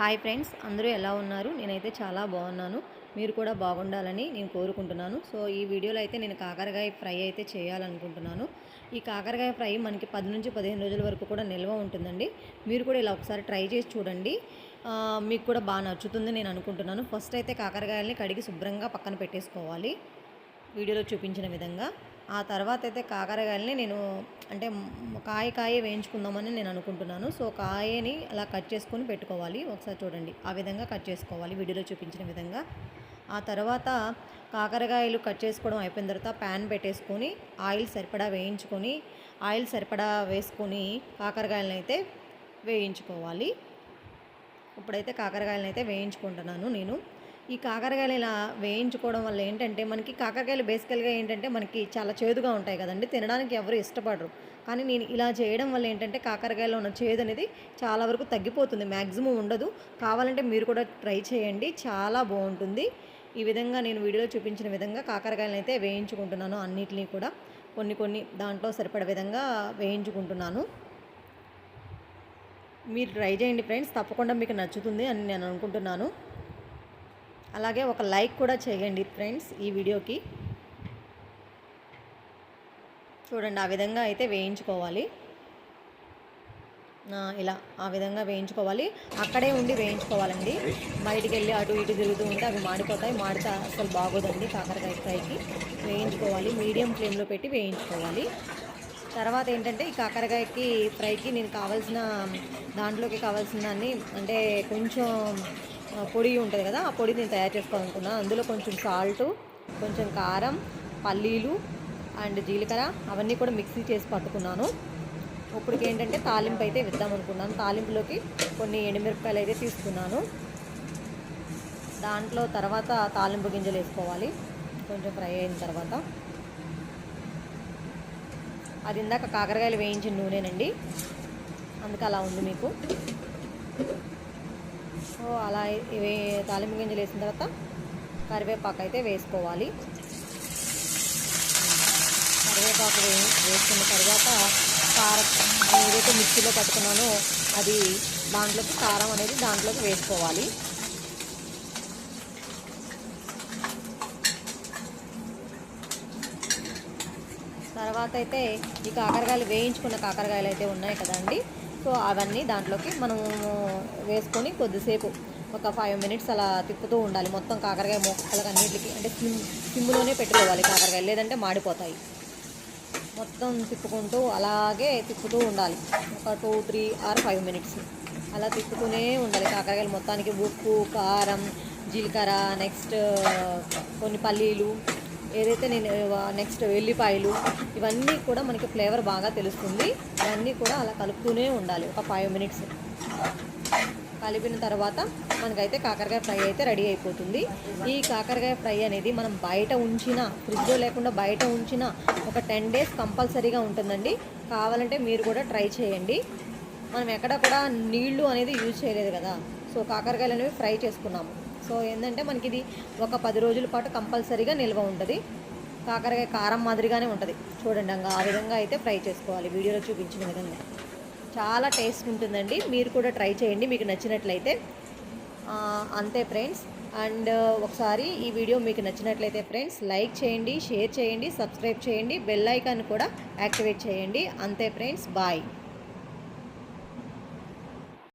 Hi friends అందరూ ఎలా ఉన్నారు? నేనైతే చాలా బాగున్నాను. మీరు కూడా బాగుండాలని నేను కోరుకుంటున్నాను. సో ఈ వీడియోలో అయితే నేను కాకరకాయ ఫ్రై అయితే చేయాలనుకుంటున్నాను. ఈ కాకరకాయ ఫ్రై మనకి పది నుంచి పదిహేను రోజుల వరకు కూడా నిల్వ ఉంటుందండి. మీరు కూడా ఇలా ఒకసారి ట్రై చేసి చూడండి. మీకు కూడా బాగా నచ్చుతుంది నేను అనుకుంటున్నాను. ఫస్ట్ అయితే కాకరకాయల్ని కడిగి శుభ్రంగా పక్కన పెట్టేసుకోవాలి. వీడియోలో చూపించిన విధంగా. ఆ తర్వాత అయితే కాకరకాయలని నేను అంటే కాయ కాయ వేయించుకుందామని నేను అనుకుంటున్నాను. సో కాయని అలా కట్ చేసుకొని పెట్టుకోవాలి. ఒకసారి చూడండి. ఆ విధంగా కట్ చేసుకోవాలి. వీడియోలో చూపించిన విధంగా. ఆ తర్వాత కాకరకాయలు కట్ చేసుకోవడం అయిపోయిన తర్వాత ప్యాన్ పెట్టేసుకొని ఆయిల్ సరిపడా వేయించుకొని ఆయిల్ సరిపడా వేసుకొని కాకరకాయలను అయితే వేయించుకోవాలి. ఇప్పుడైతే కాకరకాయలను అయితే వేయించుకుంటున్నాను నేను. ఈ కాకరకాయలు ఇలా వేయించుకోవడం వల్ల ఏంటంటే మనకి కాకరకాయలు బేసికల్గా ఏంటంటే మనకి చాలా చేదుగా ఉంటాయి కదండి. తినడానికి ఎవరు ఇష్టపడరు. కానీ నేను ఇలా చేయడం వల్ల ఏంటంటే కాకరకాయలో ఉన్న చేదు అనేది చాలా వరకు తగ్గిపోతుంది. మ్యాక్సిమం ఉండదు. కావాలంటే మీరు కూడా ట్రై చేయండి. చాలా బాగుంటుంది. ఈ విధంగా నేను వీడియోలో చూపించిన విధంగా కాకరకాయలను అయితే వేయించుకుంటున్నాను. అన్నిటినీ కూడా కొన్ని కొన్ని దాంట్లో సరిపడే విధంగా వేయించుకుంటున్నాను. మీరు ట్రై చేయండి ఫ్రెండ్స్. తప్పకుండా మీకు నచ్చుతుంది అని నేను అనుకుంటున్నాను. అలాగే ఒక లైక్ కూడా చేయండి ఫ్రెండ్స్ ఈ వీడియోకి. చూడండి ఆ విధంగా అయితే వేయించుకోవాలి. ఇలా ఆ విధంగా వేయించుకోవాలి. అక్కడే ఉండి వేయించుకోవాలండి. బయటికి వెళ్ళి అటు ఇటు తిరుగుతూ ఉంటే అవి మాడిపోతాయి. మాడితే అసలు బాగోదండి కాకరకాయ ఫ్రైకి. వేయించుకోవాలి. మీడియం ఫ్లేమ్లో పెట్టి వేయించుకోవాలి. తర్వాత ఏంటంటే ఈ కాకరకాయకి ఫ్రైకి నేను కావాల్సిన దాంట్లోకి కావాల్సిన దాన్ని అంటే కొంచెం పొడి ఉంటుంది కదా ఆ పొడి నేను తయారు చేసుకోవాలనుకున్నాను అందులో కొంచెం సాల్ట్ కొంచెం కారం పల్లీలు అండ్ జీలకర్ర అవన్నీ కూడా మిక్సీ చేసి పట్టుకున్నాను. ఇప్పటికి ఏంటంటే తాలింపు అయితే వేద్దాం అనుకున్నాను. తాలింపులోకి కొన్ని ఎండుమిరపకాయలు అయితే తీసుకున్నాను. దాంట్లో తర్వాత తాలింపు గింజలు వేసుకోవాలి. కొంచెం ఫ్రై అయిన తర్వాత. అది ఇందాక కాకరకాయలు వేయించిన నూనెనండి. అందుకే అలా ఉంది మీకు. సో అలా ఇవి తాలింపు గింజలు వేసిన తర్వాత కరివేపాకు అయితే వేసుకోవాలి. కరివేపాకు వే వేసుకున్న తర్వాత కారం ఏదైతే మిక్సీలో పట్టుకున్నానో అది దాంట్లోకి కారం అనేది దాంట్లోకి వేసుకోవాలి. తర్వాత అయితే ఈ కాకరకాయలు వేయించుకున్న కాకరకాయలు అయితే ఉన్నాయి కదండి. సో అవన్నీ దాంట్లోకి మనము వేసుకొని కొద్దిసేపు ఒక ఫైవ్ మినిట్స్ అలా తిప్పుతూ ఉండాలి. మొత్తం కాకరకాయ మొక్కలకు అన్నిటికి అంటే సిమ్ సిమ్లోనే పెట్టుకోవాలి కాకరకాయలు. లేదంటే మాడిపోతాయి. మొత్తం తిప్పుకుంటూ అలాగే తిప్పుతూ ఉండాలి. ఒక two three or five minutes అలా తిప్పుతూనే ఉండాలి కాకరకాయలు. మొత్తానికి ఉప్పు కారం జీలకర్ర నెక్స్ట్ కొన్ని పల్లీలు ఏదైతే నేను నెక్స్ట్ వెల్లిపాయలు ఇవన్నీ కూడా మనకి ఫ్లేవర్ బాగా తెలుస్తుంది. ఇవన్నీ కూడా అలా కలుపుతూనే ఉండాలి ఒక ఫైవ్ మినిట్స్ కలిపిన తర్వాత మనకైతే కాకరకాయ ఫ్రై అయితే రెడీ అయిపోతుంది. ఈ కాకరకాయ ఫ్రై అనేది మనం బయట ఉంచిన ఫ్రిడ్జ్లో లేకుండా బయట ఉంచిన ఒక టెన్ డేస్ కంపల్సరీగా ఉంటుందండి. కావాలంటే మీరు కూడా ట్రై చేయండి. మనం ఎక్కడ కూడా నీళ్ళు అనేది యూజ్ చేయలేదు కదా. సో కాకరకాయలు అనేవి ఫ్రై చేసుకున్నాము. సో ఏంటంటే మనకి ఇది ఒక పది రోజుల పాటు కంపల్సరీగా నిల్వ ఉంటుంది. కాకరకాయ కారం మాదిరిగానే ఉంటుంది. చూడండి అంగా ఆ విధంగా అయితే ఫ్రై చేసుకోవాలి. వీడియోలో చూపించిన విధంగా. చాలా టేస్ట్ ఉంటుందండి. మీరు కూడా ట్రై చేయండి. మీకు నచ్చినట్లయితే. అంతే ఫ్రెండ్స్. అండ్ ఒకసారి ఈ వీడియో మీకు నచ్చినట్లయితే ఫ్రెండ్స్ లైక్ చేయండి షేర్ చేయండి సబ్స్క్రైబ్ చేయండి బెల్ ఐకాన్ కూడా యాక్టివేట్ చేయండి. అంతే ఫ్రెండ్స్. బాయ్.